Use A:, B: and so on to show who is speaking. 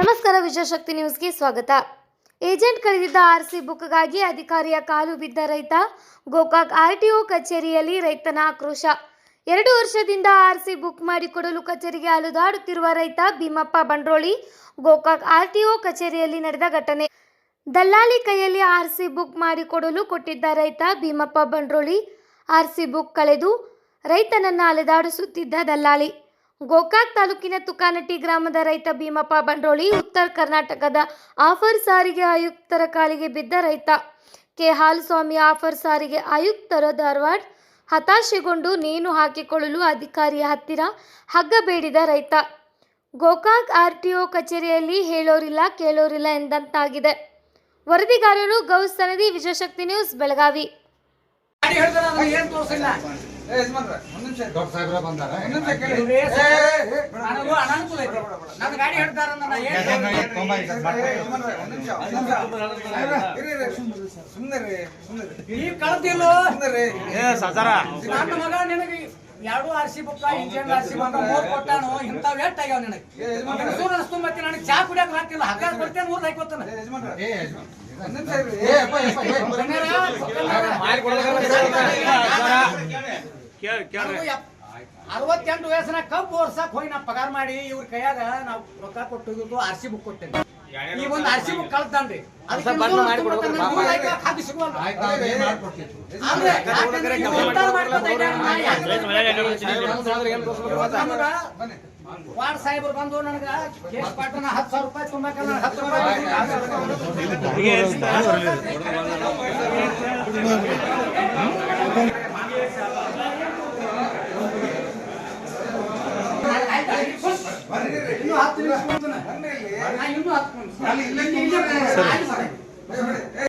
A: ವಿಜಯಶಕ್ತಿ ನ್ಯೂಸ್ಗೆ ಸ್ವಾಗತ. Agent ಕಳೆದಿದ್ದ RC ಬುಕ್ಗಾಗಿ ಅಧಿಕಾರಿಯ ಕಾಲು ಬಿದ್ದ ರೈತ, ಗೋಕಾಕ್ ಆರ್ಟಿಒ ಕಚೇರಿಯಲ್ಲಿ ರೈತನ ಆಕ್ರೋಶ. ಎರಡು ವರ್ಷದಿಂದ ಆರ್ಸಿ ಬುಕ್ ಮಾಡಿಕೊಡಲು ಕಚೇರಿಗೆ ಅಲುದಾಡುತ್ತಿರುವ ರೈತ ಭೀಮಪ್ಪ ಬಂಡ್ರೋಳಿ, ಗೋಕಾಕ್ ಆರ್ಟಿಒ ಕಚೇರಿಯಲ್ಲಿ ನಡೆದ ಘಟನೆ. ದಲ್ಲಾಳಿ ಕೈಯಲ್ಲಿ ಆರ್ಸಿ ಬುಕ್ ಮಾಡಿಕೊಡಲು ಕೊಟ್ಟಿದ್ದ ರೈತ ಭೀಮಪ್ಪ ಬಂಡ್ರೋಳಿ, ಆರ್ಸಿ ಬುಕ್ ಕಳೆದು ರೈತನನ್ನ ಅಲೆದಾಡಿಸುತ್ತಿದ್ದ ದಲ್ಲಾಳಿ. ಗೋಕಾಕ್ ತಾಲೂಕಿನ ತುಕಾನಟ್ಟಿ ಗ್ರಾಮದ ರೈತ ಭೀಮಪ್ಪ ಬಂಡ್ರೋಳಿ ಉತ್ತರ ಕರ್ನಾಟಕದ ಆಫರ್ ಸಾರಿಗೆ ಆಯುಕ್ತರ ಕಾಲಿಗೆ ಬಿದ್ದ ರೈತ. ಕೆ. ಹಾಲಸ್ವಾಮಿ ಆಫರ್ ಸಾರಿಗೆ ಆಯುಕ್ತರ ಧಾರವಾಡ. ಹತಾಶೆಗೊಂಡು ನೇಣು ಹಾಕಿಕೊಳ್ಳಲು ಅಧಿಕಾರಿಯ ಹತ್ತಿರ ಹಗ್ಗ ಬೇಡಿದ ರೈತ. ಗೋಕಾಕ್ ಆರ್ಟಿಒ ಕಚೇರಿಯಲ್ಲಿ ಹೇಳೋರಿಲ್ಲ ಕೇಳೋರಿಲ್ಲ ಎಂದಂತಾಗಿದೆ. ವರದಿಗಾರರು ಗೌಸ್ ಸನದಿ ವಿಜಯಶಕ್ತಿ ನ್ಯೂಸ್ ಬೆಳಗಾವಿ.
B: ದೊಡ್ಡ ಸಾಹೇಬ್ರ ಬಂದಾರ.
C: ನನ್ನ ಗಾಡಿ ಹೇಳ್ತಾರ
B: ಏ, ಈಗ
C: ಕಳ್ತಿಲ್ಲ. ನನ್ನ ಮಗ ನಿನಗೆ ಎರಡು R C book engine R C ಮೂರ್ ಕೊಟ್ಟಾನು. ಇಂಥವ್ ಎಷ್ಟ್ ಆಗ್ಯಾವ ನಿನಗೆ? ಮೈಸೂರು ಅನಿಸ್ತು ಮತ್ತೆ ನನಗೆ ಚಾ ಕುಡಿಯಕ್ ಹಾಕಿಲ್ಲ. ಹಗ್ಗ ಕೊಡ್ತೇನೆ ಮೂರ್ ಹಾಕೋತಾನೆ
D: ಮಾರಿ ಯಜಮಾನ್ರೆ,
C: ಅರವತ್ತೆಂಟು ವಯಸ್ಸಿನ ಕಬ್ಬು ವರ್ಷಕ್ಕೆ ಹೋಗಿ ನಾ ಪಗಾರ ಮಾಡಿ ಇವ್ರ ಕೈಯಾಗ ನಾವು ರೊಕ್ಕ ಕೊಟ್ಟು ಆರ್ ಸಿ ಬುಕ್ ಕೊಟ್ಟೇನೆ ಈ ಒಂದು ಆರ್ ಸಿ ಬುಕ್ ಕಳ್ತಾನ್ರಿ. ವಾರ್ಡ್ ಸಾಹೇಬ್ರು ಬಂದು ನನಗ ಕೇಸ್ ಪಾಟನ ಹತ್ತು ಸಾವಿರ ರೂಪಾಯಿ ತುಂಬಾಕ ಹತ್ತು ಹತ್ತು ರೂಪಾಯಿ ಇನ್ನು ಹತ್ತು ನಿಮಿಷ ಇನ್ನು ಹತ್ತು